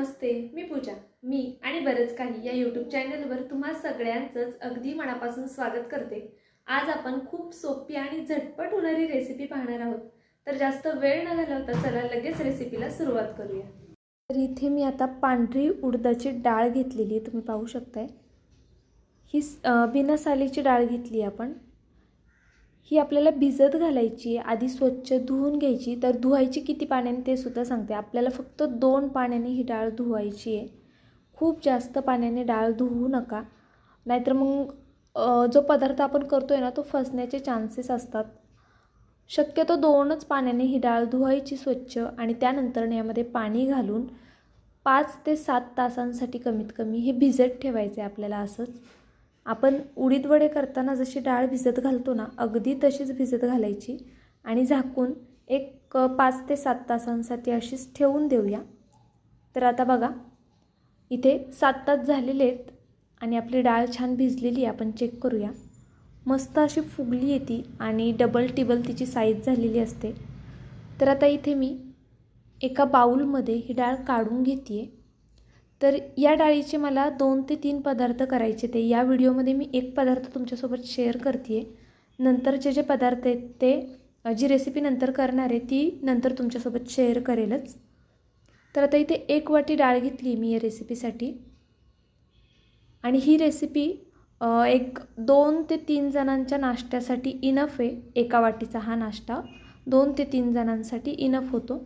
नमस्ते मी पूजा. मी आणि बरंच काही या यूट्यूब चॅनलवर तुम्हा सगळ्यांचंच अगदी मनापासून स्वागत करते. आज आपण खूप सोपी आणि झटपट होणारी रेसिपी पाहणार आहोत. तर जास्त वेळ न घालवता चला लगेच रेसिपीला सुरुवात करूया. तर इथे मी आता पांढरी उडदाची डाळ घेतलेली आहे तुम्ही पाहू शकताय. ही बिना सालीची डाळ घेतली आहे आपण. ही आपल्याला भिजत घालायची आहे आधी स्वच्छ धुवून घ्यायची तर धुवायची किती पाण्याने ते सुद्धा सांगते. आपल्याला फक्त दोन पाण्याने ही डाळ धुवायची आहे. खूप जास्त पाण्याने डाळ धुवू नका. नाहीतर मग जो पदार्थ आपण करतो आहे ना तो फसण्याचे चान्सेस असतात. शक्यतो दोनच पाण्याने ही डाळ धुवायची स्वच्छ आणि त्यानंतर यामध्ये पाणी घालून पाच ते सात तासांसाठी कमीत कमी हे भिजत ठेवायचं आहे आपल्याला असंच. आपण उडीद वडे करताना जशी डाळ भिजत घालतो ना अगदी तशीच भिजत घालायची आणि झाकून एक पाच ते सात तासांसाठी अशीच ठेवून देऊया. तर आता बघा इथे सात तास झालेले आहेत आणि आपली डाळ छान भिजलेली आहे आपण चेक करूया. मस्त अशी फुगली येते आणि डबल टिबल तिची साईज झालेली असते. तर आता इथे मी एका बाऊलमध्ये ही डाळ काढून घेते आहे तर या डाळीचे मला दोन ते तीन पदार्थ करायचे ते. या व्हिडिओमध्ये मी एक पदार्थ तुमच्यासोबत शेअर करते नंतरचे जे पदार्थ आहेत ते जी रेसिपी नंतर करणार आहे ती नंतर तुमच्यासोबत शेअर करेलच. तर आता इथे एक वाटी डाळ घेतली मी या रेसिपीसाठी आणि ही रेसिपी एक दोन ते तीन जणांच्या नाश्त्यासाठी इनफ आहे. एका वाटीचा हा नाश्ता. दोन ते तीन जणांसाठी इनफ होतो.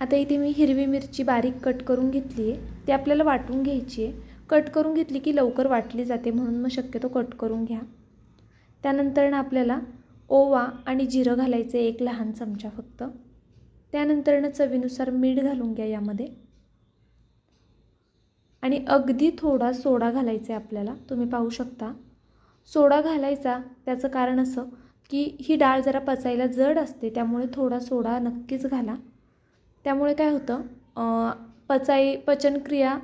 आता इथे मी हिरवी मिरची बारीक कट करून घेतली आहे. ती आपल्याला वाटून घ्यायची आहे. कट करून घेतली की लवकर वाटली जाते म्हणून मग शक्यतो कट करून घ्या. त्यानंतर ना आपल्याला ओवा आणि जिरं घालायचं आहे एक लहान चमचा फक्त. त्यानंतरनं चवीनुसार मीठ घालून घ्या यामध्ये. आणि अगदी थोडा सोडा घालायचा आहे आपल्याला. तुम्ही पाहू शकता. सोडा घालायचा. त्याचं कारण असं की ही डाळ जरा पचायला जड असते त्यामुळे थोडा सोडा नक्कीच घाला. त्यामुळे काय होतं पचाई पचनक्रिया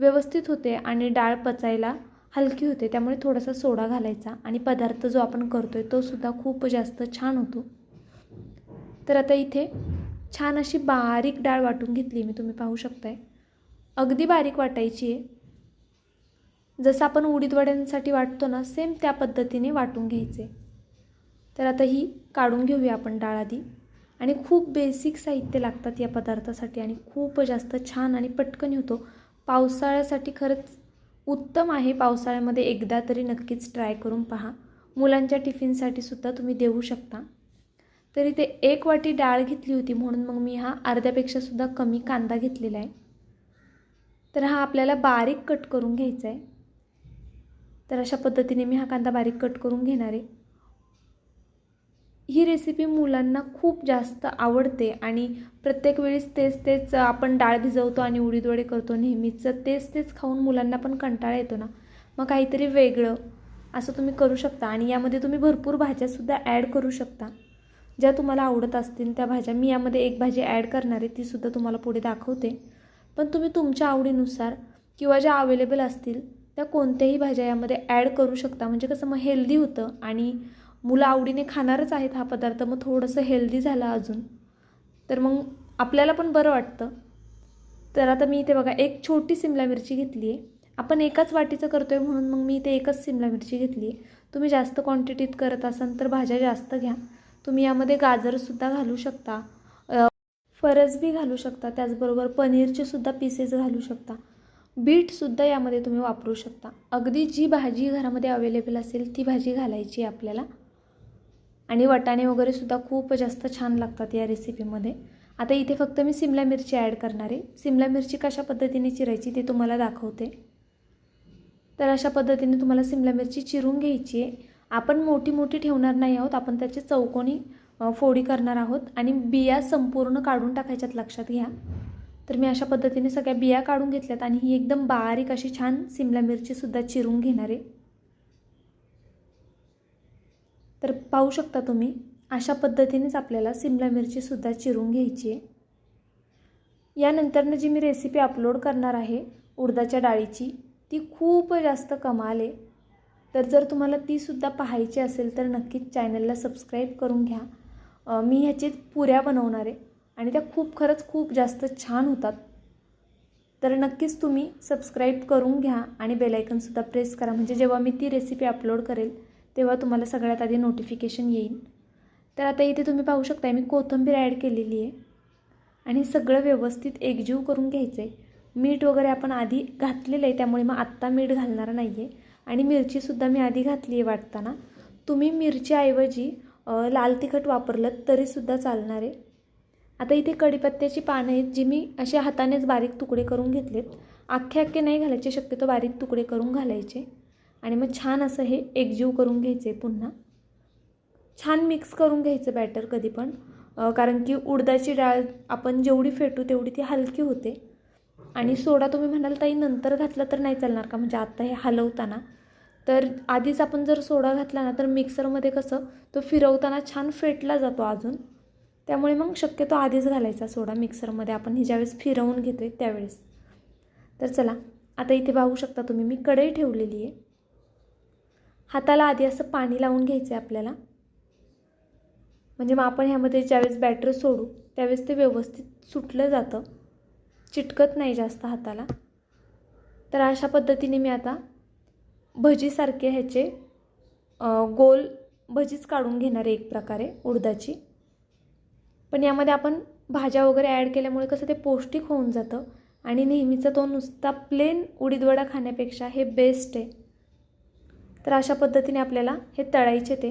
व्यवस्थित होते आणि डाळ पचायला हलकी होते. त्यामुळे थोडासा सोडा घालायचा आणि पदार्थ जो आपण करतो आहे तो सुद्धा खूप जास्त छान होतो. तर आता इथे छान अशी बारीक डाळ वाटून घेतली मी तुम्ही पाहू शकताय. अगदी बारीक वाटायची आहे. जसं आपण उडीद वड्यांसाठी वाटतो ना सेम त्या पद्धतीने वाटून घ्यायचे. तर आता ही काढून घेऊया आपण डाळ आधी. आणि खूप बेसिक साहित्य लागतात या पदार्थासाठी आणि खूप जास्त छान आणि पटकन होतो. पावसाळ्यासाठी खरंच उत्तम आहे. पावसाळ्यामध्ये एकदा तरी नक्कीच ट्राय करून पहा. मुलांच्या टिफिनसाठी सुद्धा तुम्ही देऊ शकता. तरी ते एक वाटी डाळ घेतली होती म्हणून मग मी हा अर्ध्यापेक्षा सुद्धा कमी कांदा घेतलेला आहे. तर हा आपल्याला बारीक कट करून घ्यायचा आहे. तर अशा पद्धतीने मी हा कांदा बारीक कट करून घेणार आहे. ही रेसिपी मुलांना खूप जास्त आवडते आणि प्रत्येक वेळेस तेच तेच आपण डाळ भिजवतो आणि उडीदवडे करतो नेहमीचं तेच तेच खाऊन मुलांना पण कंटाळा येतो ना. मग काहीतरी वेगळं असं तुम्ही करू शकता आणि यामध्ये तुम्ही भरपूर भाज्यासुद्धा ॲड करू शकता. ज्या तुम्हाला आवडत असतील त्या भाज्या. मी यामध्ये एक भाजी ॲड करणार आहे तीसुद्धा तुम्हाला पुढे दाखवते. पण तुम्ही तुमच्या आवडीनुसार किंवा ज्या अवेलेबल असतील त्या कोणत्याही भाज्या यामध्ये ॲड करू शकता. म्हणजे कसं मग हेल्दी होतं आणि मुलं आवडीने खाणारच आहेत हा पदार्थ. मग थोडंसं हेल्दी झाला अजून. तर मग आपल्याला पण बरं वाटतं. तर आता मी इथे बघा एक छोटी सिमला मिरची घेतली आहे. आपण एकाच वाटीचं करतो आहे म्हणून मग मी इथे एकच सिमला मिरची घेतली आहे. तुम्ही जास्त क्वांटिटीत करत असाल तर भाज्या जास्त घ्या. तुम्ही यामध्ये गाजरसुद्धा घालू शकता. अ, फरसबी घालू शकता. त्याचबरोबर पनीरचे सुद्धा पीसेस घालू शकता. बीटसुद्धा यामध्ये तुम्ही वापरू शकता. अगदी जी भाजी घरामध्ये अवेलेबल असेल ती भाजी घालायची आहे आपल्याला. आणि वटाणे वगैरे सुद्धा खूप जास्त छान लागतात या रेसिपीमध्ये आता इथे फक्त मी सिमला मिरची ॲड करणार आहे. सिमला मिरची कशा पद्धतीने चिरायची ते तुम्हाला दाखवते. तर अशा पद्धतीने तुम्हाला सिमला मिरची चिरून घ्यायची आहे. आपण मोठी मोठी ठेवणार नाही आहोत. आपण त्याचे चौकोनी फोडी करणार आहोत. आणि बिया संपूर्ण काढून टाकायच्यात लक्षात घ्या. तर मी अशा पद्धतीने सगळ्या बिया काढून घेतल्यात आणि ही एकदम बारीक अशी छान सिमला मिरचीसुद्धा चिरून घेणार आहे. तर पाहू शकता तुम्ही अशा पद्धतीनेच आपल्याला सिमला मिरचीसुद्धा चिरून घ्यायची आहे. यानंतरनं जी मी रेसिपी अपलोड करणार आहे उडदाच्या डाळीची ती खूप जास्त कमाल आहे. तर जर तुम्हाला तीसुद्धा पाहायची असेल तर नक्कीच चॅनलला सबस्क्राईब करून घ्या. मी ह्याची पुऱ्या बनवणार आहे आणि त्या खूप खरंच खूप जास्त छान होतात. तर नक्कीच तुम्ही सबस्क्राईब करून घ्या आणि बेलायकनसुद्धा प्रेस करा. म्हणजे जेव्हा मी ती रेसिपी अपलोड करेल तेव्हा तुम्हाला सगळ्यात आधी नोटिफिकेशन येईल. तर आता इथे तुम्ही पाहू शकता मी कोथिंबीर ॲड केलेली आहे. आणि सगळं व्यवस्थित एकजीव करून घ्यायचं आहे मीठ वगैरे आपण आधी घातलेलं आहे त्यामुळे मग आत्ता मीठ घालणार नाही आहे आणि मिरचीसुद्धा मी आधी घातली आहे वाटताना. तुम्ही मिरचीऐवजी लाल तिखट वापरलं तरीसुद्धा चालणार आहे. आता इथे कढीपत्त्याची पानं आहेत जी मी अशा हातानेच बारीक तुकडे करून घेतलेत. अख्खे अख्खे नाही घालायचे शक्यतो बारीक तुकडे करून घालायचे. आणि मग छान असं हे एकजीव करून घ्यायचे पुन्हा. छान मिक्स करून घ्यायचं बॅटर कधी पण कारण की उडदाची डाळ आपण जेवढी फेटू तेवढी ती हलकी होते. आणि सोडा तुम्ही म्हणाल ताई नंतर घातला तर नाही चालणार का? म्हणजे आत्ता हे हलवताना. तर आधीच आपण जर सोडा घातला ना तर मिक्सरमध्ये कसं तो फिरवताना छान फेटला जातो अजून. त्यामुळे मग शक्यतो आधीच घालायचा सोडा मिक्सरमध्ये आपण ही ज्यावेळेस फिरवून घेतो आहे त्यावेळेस. तर चला आता इथे पाहू शकता तुम्ही मी कढई ठेवलेली आहे. हाताला आधी असं पाणी लावून घ्यायचं आहे आपल्याला. म्हणजे मग आपण ह्यामध्ये ज्यावेळेस बॅटर सोडू त्यावेळेस ते व्यवस्थित सुटलं जातं. चिटकत नाही जास्त हाताला. तर अशा पद्धतीने मी आता भजीसारखे ह्याचे गोल भजीच काढून घेणार आहे एक प्रकारे उडदाची. पण यामध्ये आपण भाज्या वगैरे ॲड केल्यामुळे कसं ते पौष्टिक होऊन जातं आणि नेहमीचा तो नुसता प्लेन उडीदवडा खाण्यापेक्षा हे बेस्ट आहे. तर अशा पद्धतीने आपल्याला हे तळायचे ते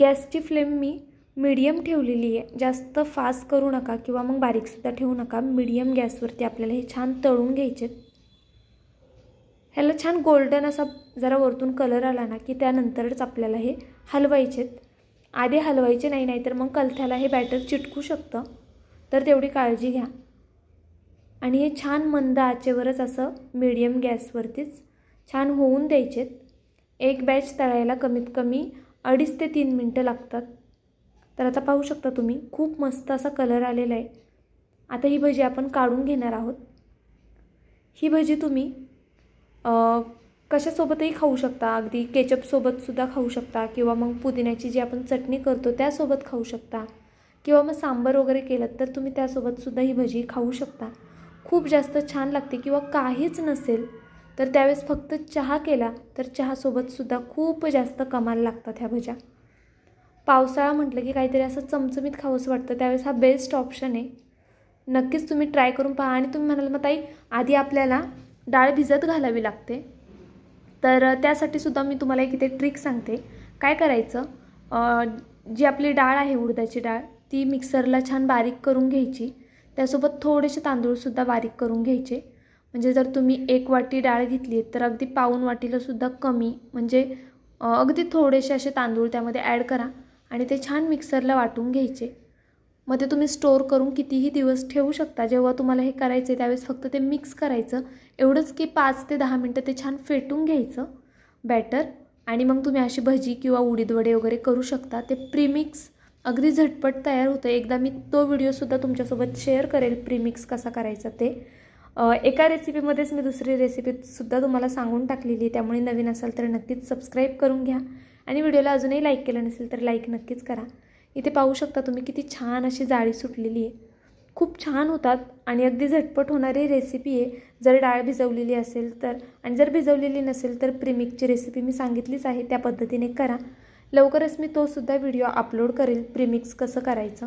गॅसची फ्लेम मी मीडियम ठेवलेली आहे. जास्त फास्ट करू नका किंवा मग बारीकसुद्धा ठेवू नका. मीडियम गॅसवरती आपल्याला हे छान तळून घ्यायचे ह्याला छान गोल्डन असा जरा वरतून कलर आला ना की त्यानंतरच आपल्याला हे हलवायचेत आधी हलवायचे नाही नाहीतर मग कलथ्याला हे बॅटर चिटकू शकतं. तर तेवढी काळजी घ्या. आणि हे छान मंद आचेवरच असं मीडियम गॅसवरतीच छान होऊन द्यायचेत एक बॅच तळायला कमीत कमी अडीच ते तीन मिनटं लागतात. तर आता पाहू शकता तुम्ही खूप मस्त असा कलर आलेला आहे. आता ही भजी आपण काढून घेणार आहोत. ही भजी तुम्ही कशासोबतही खाऊ शकता. अगदी केचपसोबतसुद्धा खाऊ शकता किंवा मग पुदिन्याची जी आपण चटणी करतो त्यासोबत खाऊ शकता. किंवा मग सांबर वगैरे केलं तर तुम्ही त्यासोबतसुद्धा ही भजी खाऊ शकता. खूप जास्त छान लागते किंवा काहीच नसेल तर त्यावेळेस फक्त चहा केला तर चहासोबतसुद्धा खूप जास्त कमाल लागतात ह्या भज्या. पावसाळा म्हटलं की काहीतरी असं चमचमीत खावंसं वाटतं. त्यावेळेस हा बेस्ट ऑप्शन आहे. नक्कीच तुम्ही ट्राय करून पहा आणि तुम्ही म्हणाल मग ताई आधी आपल्याला डाळ भिजत घालावी लागते. तर त्यासाठी सुद्धा मी तुम्हाला एक इथे ट्रिक सांगते. काय करायचं? जी आपली डाळ आहे उडदाची डाळ ती मिक्सरला छान बारीक करून घ्यायची. त्यासोबत थोडेसे तांदूळसुद्धा बारीक करून घ्यायचे. म्हणजे जर तुम्ही एक वाटी डाळ घेतली तर अगदी पाऊन वाटीला सुद्धा कमी म्हणजे अगदी थोडेसे असे तांदूळ त्यामध्ये ॲड करा आणि ते छान मिक्सरला वाटून घ्यायचे. मग ते तुम्ही स्टोअर करून कितीही दिवस ठेवू शकता जेव्हा तुम्हाला हे करायचं आहे त्यावेळेस फक्त ते मिक्स करायचं. एवढंच की पाच ते दहा मिनटं ते छान फेटून घ्यायचं बॅटर आणि मग तुम्ही अशी भजी किंवा उडीद वडे वगैरे करू शकता. ते प्रीमिक्स अगदी झटपट तयार होतं. एकदा मी तो व्हिडिओसुद्धा तुमच्यासोबत शेअर करेल प्रीमिक्स कसा करायचा ते. एका रेसिपीमध्येच मी दुसरी रेसिपीसुद्धा तुम्हाला सांगून टाकलेली आहे. त्यामुळे नवीन असाल तर नक्कीच सबस्क्राईब करून घ्या. आणि व्हिडिओला अजूनही लाईक केलं नसेल तर लाईक नक्कीच करा. इथे पाहू शकता तुम्ही किती छान अशी जाळी सुटलेली आहे. खूप छान होतात आणि अगदी झटपट होणारी रेसिपी आहे. जर डाळ भिजवलेली असेल तर आणि जर भिजवलेली नसेल तर प्रिमिकची रेसिपी मी सांगितलीच आहे. त्या पद्धतीने करा. लवकरच मी तोसुद्धा व्हिडिओ अपलोड करेल प्रिमिक्स कसं करायचं.